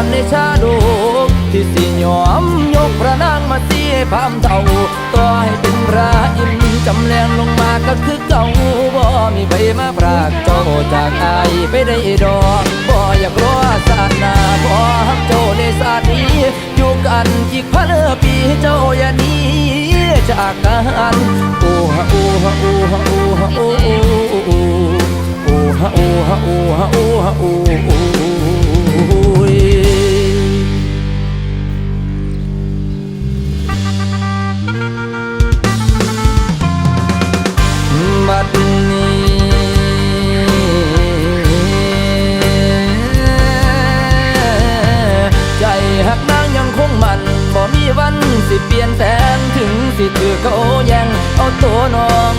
อนในชาดกที่สิยอมยกพระนางมาเสียพามเท่าต่อให้เป็นพระอินจำแรงลงมาก็คือเก่าบ่มีใครมาพรากเจ้าจากอายไปได้ดอกบ่อยากรอศาสนาบ่ฮักเจ้าในศาสนี้อยู่กันอีกพันปีเจ้าอย่านี้จากกันโอ้ฮะโอ้ฮะโอ้ฮะโอ้ฮะโอ้โอ้โอ้โอ้ฮะโอ้ฮะโอ้ฮะโอ้ฮะโอ้โอ้ มันบ่มีวันสิเปลี่ยนแฟนถึงสิถือเขาแย่งเอาตัวน้อง